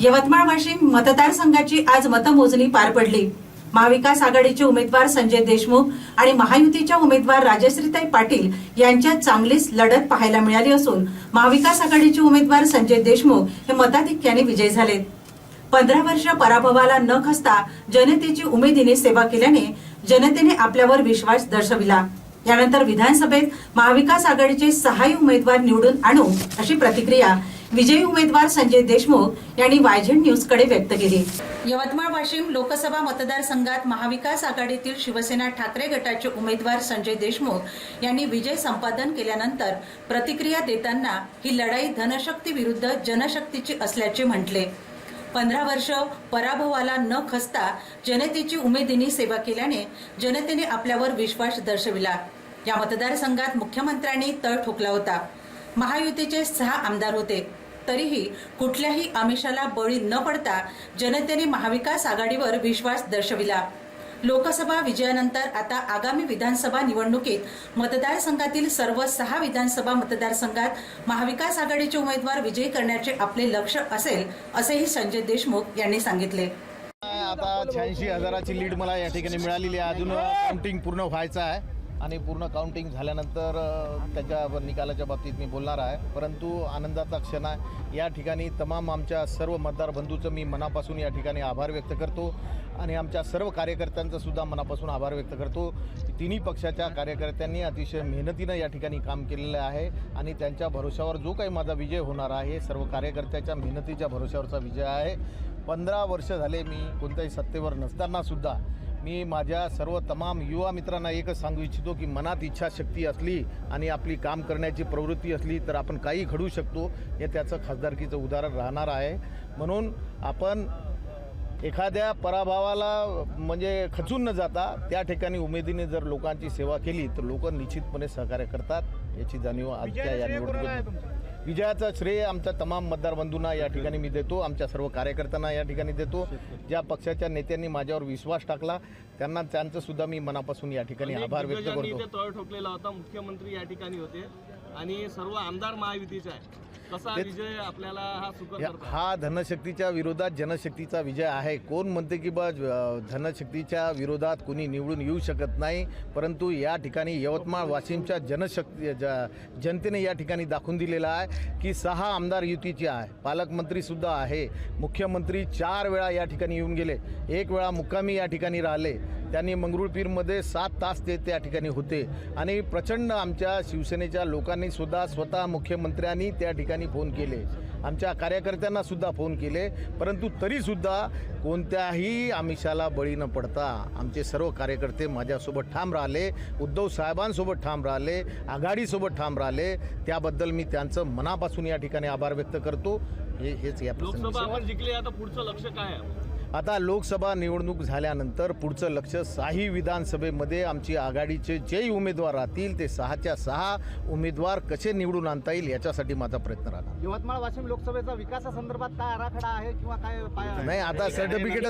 यवतमाळ वाशिम मतदारसंघाची आज मतमोजणी पार पडली. महाविकास आघाडीचे उमेदवार संजय देशमुख आणि महायुतीच्या उमेदवार राजश्रीताई पाटील यांच्यात चांगलीच लढत पाहायला मिळाली असून महाविकास आघाडीचे उमेदवार संजय देशमुख हे मताधिक्याने विजयी झालेत. पंधरा वर्ष पराभवाला न खसता जनतेची उमेदीने सेवा केल्याने जनतेने आपल्यावर विश्वास दर्शविला. यानंतर विधानसभेत महाविकास आघाडीचे सहाही उमेदवार निवडून आणू अशी प्रतिक्रिया विजयी उमेदवार संजय देशमुख यांनी वायझेड न्यूजकडे व्यक्त केली. यवतमाळ वाशिम लोकसभा मतदारसंघात महाविकास आघाडीतील शिवसेना ठाकरे गटाचे उमेदवार संजय देशमुख यांनी विजय संपादन केल्यानंतर प्रतिक्रिया देताना ही लढाई धनशक्ती विरुद्ध जनशक्तीची असल्याचे म्हटले. पंधरा वर्ष पराभवाला न खसता जनतेची उमेदीने सेवा केल्याने जनतेने आपल्यावर विश्वास दर्शविला. या मतदारसंघात मुख्यमंत्र्यांनी तळ ठोकला होता. महायुतीचे सहा आमदार होते. तरीही कुठल्याही आमिषाला बळी न पडता जनतेने महाविकास आघाडीवर विश्वास दर्शविला. लोकसभा विजयानंतर आता आगामी विधानसभा निवडणुकीत मतदारसंघातील सर्व सहा विधानसभा मतदारसंघात महाविकास आघाडीचे उमेदवार विजयी करण्याचे आपले लक्ष असेल असेही संजय देशमुख यांनी सांगितले. आता शहाऐंशी हजाराची लीड मला या ठिकाणी मिळालेली आहे. अजून काउंटिंग पूर्ण व्हायचं आहे. आणि पूर्ण काउंटिंग झाल्यानंतर त्याच्या निकालाच्या बाबतीत मी बोलणार आहे. परंतु आनंदाचा क्षण आहे. या ठिकाणी तमाम आमच्या सर्व मतदार बंधूचं मी मनापासून या ठिकाणी आभार व्यक्त करतो. आणि आमच्या सर्व कार्यकर्त्यांचा सुद्धा मनापासून आभार व्यक्त करतो. तिन्ही पक्षाच्या कार्यकर्त्यांनी अतिशय मेहनतीनं या ठिकाणी काम केलेलं आहे. आणि त्यांच्या भरोशावर जो काही माझा विजय होणार आहे सर्व कार्यकर्त्याच्या मेहनतीच्या भरोशावरचा विजय आहे. पंधरा वर्ष झाले मी कोणत्याही सत्तेवर नसतानासुद्धा मी माझ्या सर्व तमाम युवा मित्रांना एकच सांगू इच्छितो की मनात इच्छाशक्ती असली आणि आपली काम करण्याची प्रवृत्ती असली तर आपण काही घडू शकतो हे त्याचं खासदारकीचं उदाहरण राहणार आहे. म्हणून आपण एखाद्या पराभवाला म्हणजे खचून न जाता त्या ठिकाणी उमेदीने जर लोकांची सेवा केली तर लोक निश्चितपणे सहकार्य करतात. याची जाणीव आजच्या या निवडणुकीत विजयाचं श्रेय आमच्या तमाम मतदार बंधूंना या ठिकाणी मी देतो. आमच्या सर्व कार्यकर्त्यांना या ठिकाणी देतो. ज्या पक्षाच्या नेत्यांनी माझ्यावर विश्वास टाकला त्यांना त्यांचं सुद्धा मी मनापासून या ठिकाणी आभार व्यक्त करतो. ठोकलेला होता. मुख्यमंत्री या ठिकाणी होते. आणि सर्व आमदार महायुतीचे आहे. विजय आपल्याला हा हा धनशक्तीच्या विरोधात जनशक्तीचा विजय आहे. कोण म्हणते की बा धनशक्तीच्या विरोधात कोणी निवडून येऊ शकत नाही परंतु या ठिकाणी यवतमाळ वाशिमच्या जनशक्ती ज- जनतेने या ठिकाणी दाखवून दिलेला आहे की सहा आमदार युतीचे आहे. पालकमंत्री सुद्धा आहे. मुख्यमंत्री चार वेळा या ठिकाणी येऊन गेले. एक वेळा मुक्कामी या ठिकाणी राहिले. त्यांनी मंगरुळपीरमध्ये सात तास ते त्या ठिकाणी होते. आणि प्रचंड आमच्या शिवसेनेच्या लोकांनी सुद्धा स्वतः मुख्यमंत्र्यांनी त्या ठिकाणी फोन केले. आमच्या कार्यकर्त्यांना सुद्धा फोन केले. परंतु तरीसुद्धा कोणत्याही आमिषाला बळी न पडता आमचे सर्व कार्यकर्ते माझ्यासोबत ठाम राहिले. उद्धव साहेबांसोबत ठाम राहिले. आघाडीसोबत ठाम राहिले. त्याबद्दल मी त्यांचं मनापासून या ठिकाणी आभार व्यक्त करतो. हे हेच या प्रसंगी. लोकसभा आता पुढचं लक्ष काय आहे? आता लोकसभा निवडणूक झाल्यानंतर पुढचं लक्ष साही विधानसभेमध्ये आमची आघाडीचे जेही उमेदवार राहतील ते सहाच्या सहा उमेदवार कसे निवडून आणता येईल याच्यासाठी माझा प्रयत्न राहणार. यवतमाळ वाशिम लोकसभेचा विकासासंदर्भात काय आराखडा आहे किंवा काय पाय- नाही आता सर्टिफिकेट